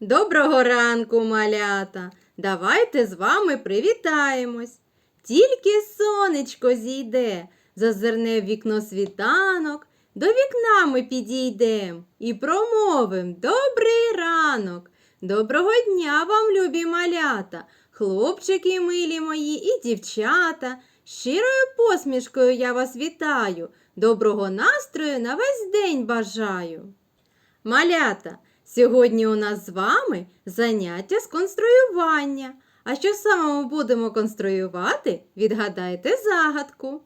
Доброго ранку, малята! Давайте з вами привітаємось. Тільки сонечко зійде, зазирне в вікно світанок, до вікна ми підійдем і промовим добрий ранок. Доброго дня вам, любі малята, хлопчики милі мої і дівчата. Щирою посмішкою я вас вітаю, доброго настрою на весь день бажаю. Малята, сьогодні у нас з вами заняття з конструювання. А що саме ми будемо конструювати, відгадайте загадку.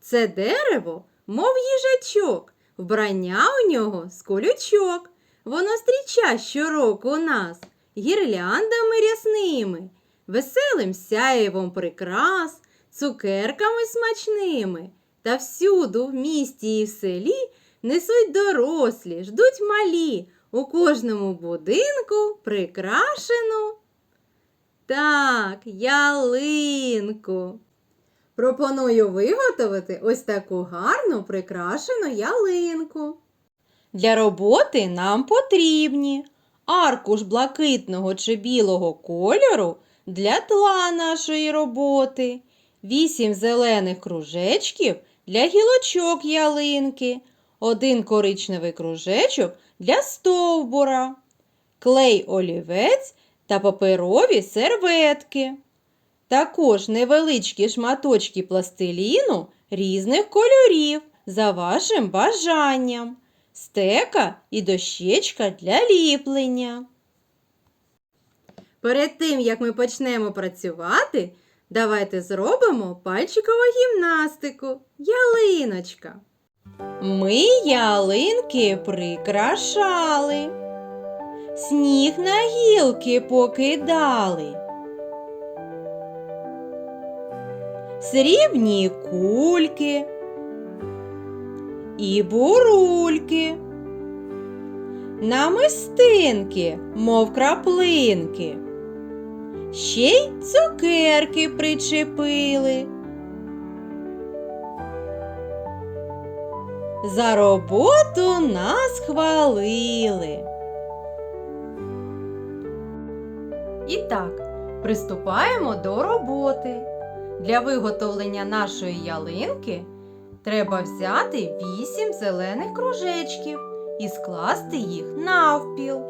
Це дерево, мов їжачок, вбрання у нього з колючок. Воно стріча щороку у нас гірляндами рясними, веселим сяєвом прикрас, цукерками смачними. Та всюду в місті і в селі несуть дорослі, ждуть малі, у кожному будинку прикрашену. Так, ялинку. Пропоную виготовити ось таку гарну прикрашену ялинку. Для роботи нам потрібні аркуш блакитного чи білого кольору для тла нашої роботи, вісім зелених кружечків для гілочок ялинки, один коричневий кружечок для стовбура, клей олівець та паперові серветки. Також невеличкі шматочки пластиліну різних кольорів за вашим бажанням, стека і дощечка для ліплення. Перед тим, як ми почнемо працювати, давайте зробимо пальчикову гімнастику. Ялиночка. Ми ялинки прикрашали, сніг на гілки покидали. Срібні кульки і бурульки, намистинки, мов краплинки, ще й цукерки причепили. За роботу нас хвалили. І так, приступаємо до роботи. Для виготовлення нашої ялинки треба взяти 8 зелених кружечків і скласти їх навпіл.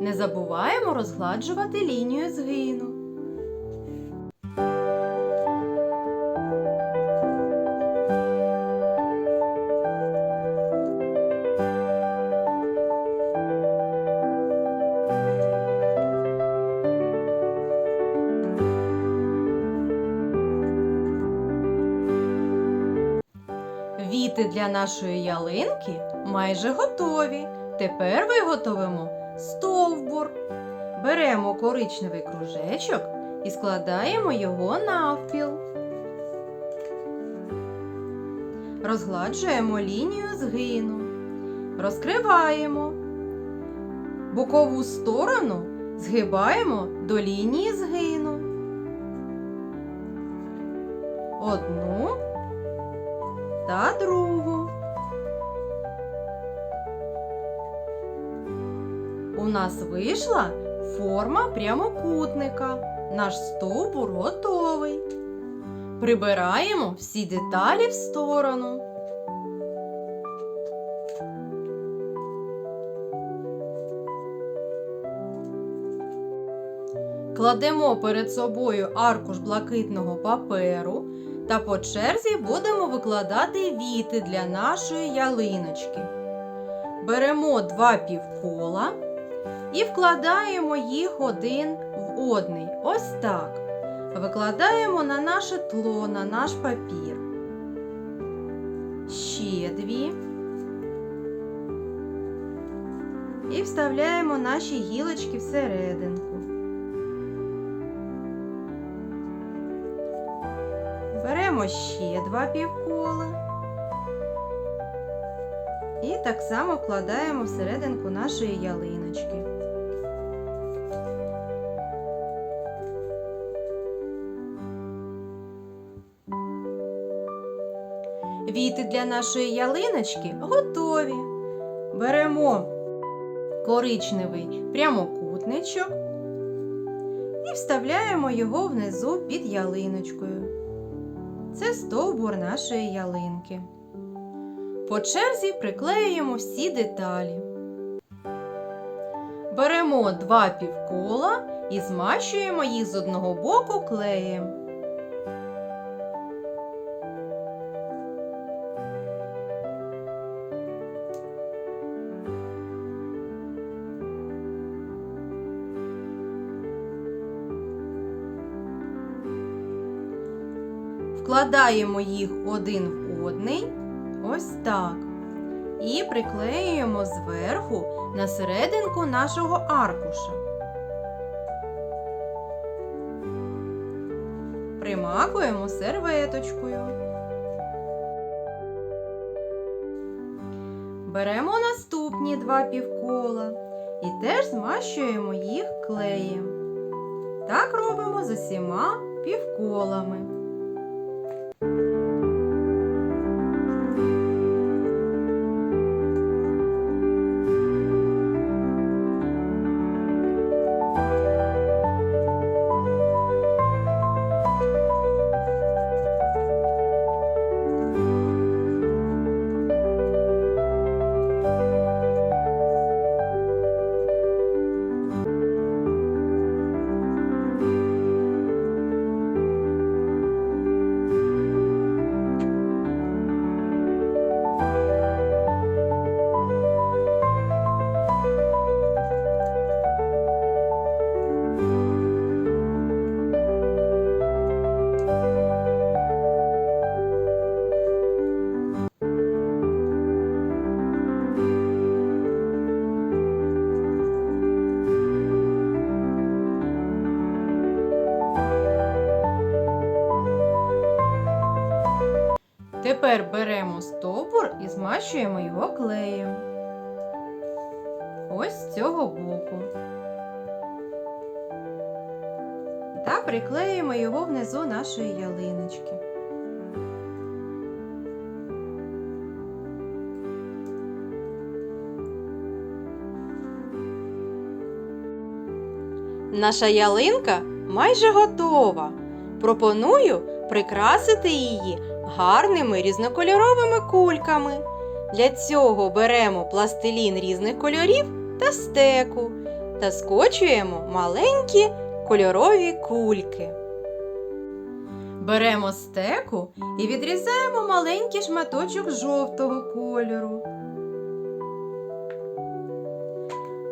Не забуваємо розгладжувати лінію згину. Віти для нашої ялинки майже готові. Тепер виготовимо стовбур. Беремо коричневий кружечок і складаємо його навпіл. Розгладжуємо лінію згину. Розкриваємо. Бокову сторону згибаємо до лінії згину. Одну та другу. У нас вийшла форма прямокутника. Наш стовбур готовий. Прибираємо всі деталі в сторону. Кладемо перед собою аркуш блакитного паперу та по черзі будемо викладати віти для нашої ялиночки. Беремо два півкола і вкладаємо їх один в одний. Ось так. Викладаємо на наше тло, на наш папір. Ще дві. І вставляємо наші гілочки всерединку. Беремо ще два півкола. І так само вкладаємо всерединку нашої ялиночки. Віти для нашої ялиночки готові. Беремо коричневий прямокутничок і вставляємо його внизу під ялиночкою. Це стовбур нашої ялинки. По черзі приклеюємо всі деталі. Беремо два півкола і змащуємо їх з одного боку клеєм. Вкладаємо їх один в одний, ось так. І приклеюємо зверху на серединку нашого аркуша. Примакуємо серветочкою. Беремо наступні два півкола і теж змащуємо їх клеєм. Так робимо з усіма півколами. Тепер беремо стовбур і змащуємо його клеєм. Ось з цього боку. Та приклеїмо його внизу нашої ялиночки. Наша ялинка майже готова. Пропоную прикрасити її гарними різнокольоровими кульками. Для цього беремо пластилін різних кольорів та стеку та скочуємо маленькі кольорові кульки. Беремо стеку і відрізаємо маленький шматочок жовтого кольору.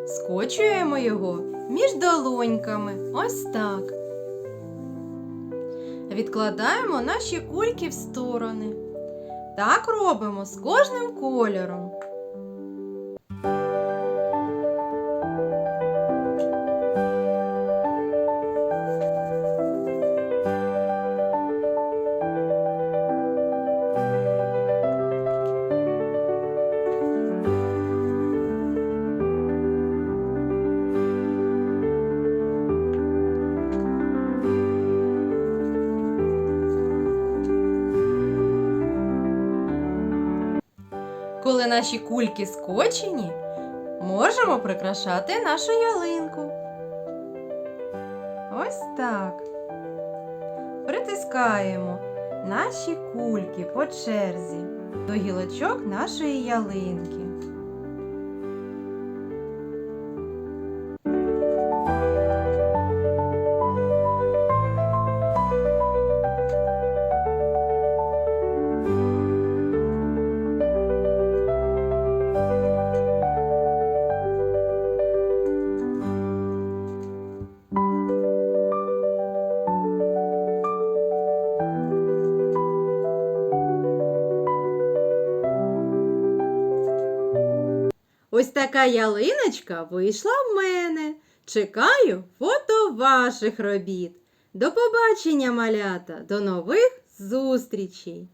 Скочуємо його між долоньками. Ось так. Відкладаємо наші кульки в сторони. Так робимо з кожним кольором. Наші кульки скочені, можемо прикрашати нашу ялинку. Ось так. Притискаємо наші кульки по черзі до гілочок нашої ялинки. Ось така ялиночка вийшла в мене. Чекаю фото ваших робіт. До побачення, малята, до нових зустрічей!